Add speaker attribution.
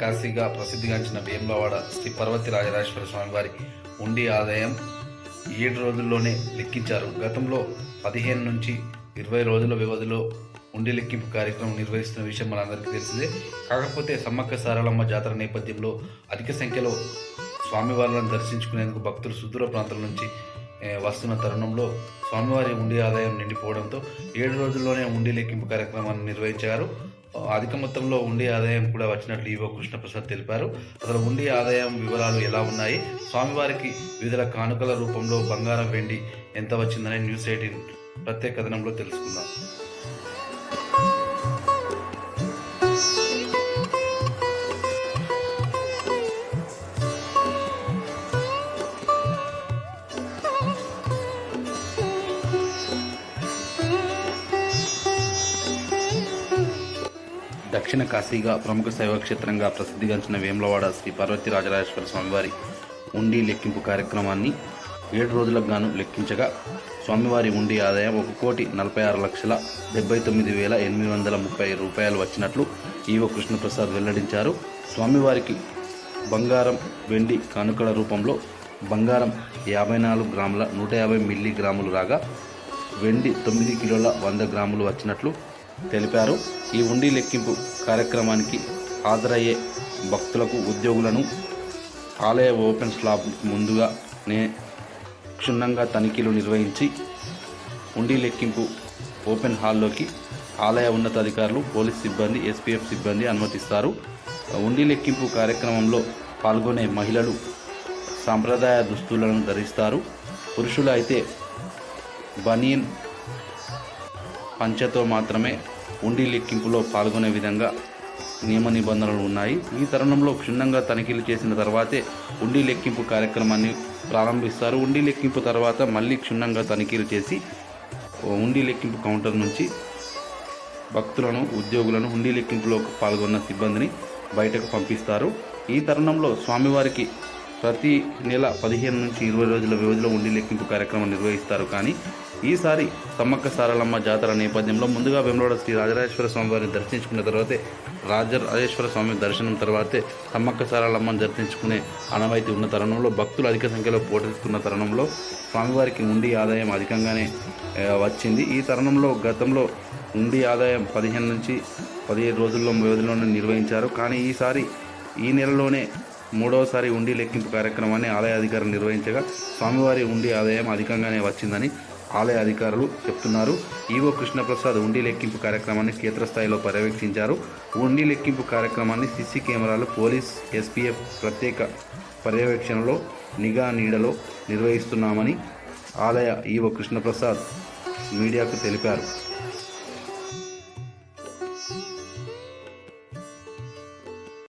Speaker 1: కాశీగా ప్రసిద్ధిగాంచిన భీమలవాడ శ్రీ పర్వతి రాజరాజేశ్వర స్వామి వారి ఉండి ఆదాయం ఏడు రోజుల్లోనే లెక్కించారు. గతంలో పదిహేను నుంచి ఇరవై రోజుల వ్యవధిలో ఉండి లెక్కింపు కార్యక్రమం నిర్వహిస్తున్న విషయం మనందరికీ తెలిసిందే. కాకపోతే సమ్మక్క సారలమ్మ జాతర నేపథ్యంలో అధిక సంఖ్యలో స్వామివారిని దర్శించుకునేందుకు భక్తులు సుదూర ప్రాంతాల నుంచి వస్తున్న తరుణంలో స్వామివారి ఉండి ఆదాయం నిండిపోవడంతో ఏడు రోజుల్లోనే ఉండి లెక్కింపు కార్యక్రమాన్ని నిర్వహించారు. అధిక మొత్తంలో ఉండి ఆదాయం కూడా వచ్చినట్లు ఈవో కృష్ణప్రసాద్ తెలిపారు. అసలు ఉండి ఆదాయం వివరాలు ఎలా ఉన్నాయి? స్వామివారికి వివిధ కానుకల రూపంలో బంగారం వెండి ఎంత వచ్చిందని న్యూస్ ఎయిటీన్ ప్రత్యేక కథనంలో తెలుసుకుందాం. దక్షిణ కాశీగా ప్రముఖ శైవక్షేత్రంగా ప్రసిద్ధిగాంచిన వేములవాడ శ్రీ పార్వతి రాజరాజేశ్వర స్వామివారి ఉండి లెక్కింపు కార్యక్రమాన్ని ఏడు రోజులకు గాను లెక్కించగా స్వామివారి ఉండి ఆదాయం ఒక కోటి నలభై ఆరు లక్షల డెబ్బై తొమ్మిది వేల ఎనిమిది వందల ముప్పై రూపాయలు వచ్చినట్లు ఈవో కృష్ణప్రసాద్ వెల్లడించారు. స్వామివారికి బంగారం వెండి కానుకల రూపంలో బంగారం యాభై నాలుగు గ్రాముల నూట యాభై మిల్లీ గ్రాములు రాగా వెండి తొమ్మిది కిలోల వంద గ్రాములు వచ్చినట్లు తెలిపారు. ఈ ఉండి లెక్కింపు కార్యక్రమానికి హాజరయ్యే భక్తులకు ఉద్యోగులను ఆలయ ఓపెన్ స్లాబ్ ముందుగా నే క్షుణ్ణంగా తనిఖీలు నిర్వహించి ఉండి లెక్కింపు ఓపెన్ హాల్లోకి ఆలయ ఉన్నతాధికారులు పోలీస్ సిబ్బంది ఎస్పీఎఫ్ సిబ్బంది అనుమతిస్తారు. ఉండి లెక్కింపు కార్యక్రమంలో పాల్గొనే మహిళలు సాంప్రదాయ దుస్తులను ధరిస్తారు. పురుషులు అయితే బనీన్ పంచతో మాత్రమే ఉండి లెక్కింపులో పాల్గొనే విధంగా నియమ నిబంధనలు ఉన్నాయి. ఈ తరుణంలో క్షుణ్ణంగా తనిఖీలు చేసిన తర్వాతే ఉండి లెక్కింపు కార్యక్రమాన్ని ప్రారంభిస్తారు. ఉండి లెక్కింపు తర్వాత మళ్ళీ క్షుణ్ణంగా తనిఖీలు చేసి ఉండి లెక్కింపు కౌంటర్ నుంచి భక్తులను ఉద్యోగులను హుండీ లెక్కింపులో పాల్గొన్న సిబ్బందిని బయటకు పంపిస్తారు. ఈ తరుణంలో స్వామివారికి ప్రతి నెల పదిహేను నుంచి ఇరవై రోజుల వ్యవధిలో ఉండి లెక్కింపు కార్యక్రమం నిర్వహిస్తారు. కానీ ఈసారి సమ్మక్క సారలమ్మ జాతర నేపథ్యంలో ముందుగా వెంబడ శ్రీ రాజరాజేశ్వర స్వామి వారిని దర్శించుకున్న తర్వాతే రాజరాజేశ్వర స్వామి దర్శనం తర్వాతే సమ్మక్క సారలమ్మను దర్శించుకునే అనవైతి ఉన్న తరుణంలో భక్తులు అధిక సంఖ్యలో పోటెత్తుతున్న తరుణంలో స్వామివారికి ఉండి ఆదాయం అధికంగానే వచ్చింది. ఈ తరుణంలో గతంలో ఉండి ఆదాయం పదిహేను నుంచి పదిహేడు రోజుల్లో వ్యవధిలోనే నిర్వహించారు. కానీ ఈసారి ఈ నెలలోనే మూడవసారి ఉండి లెక్కింపు కార్యక్రమాన్ని ఆలయ అధికారులు నిర్వహించగా స్వామివారి ఉండి ఆదాయం అధికంగానే వచ్చిందని ఆలయ అధికారులు చెప్తున్నారు. ఈవో కృష్ణప్రసాద్ ఉండి లెక్కింపు కార్యక్రమాన్ని క్షేత్రస్థాయిలో పర్యవేక్షించారు. ఉండి లెక్కింపు కార్యక్రమాన్ని సీసీ కెమెరాలు పోలీస్ ఎస్పీఎఫ్ ప్రత్యేక పర్యవేక్షణలో నిఘా నీడలో నిర్వహిస్తున్నామని ఆలయ ఈవో కృష్ణప్రసాద్ మీడియాకు తెలిపారు.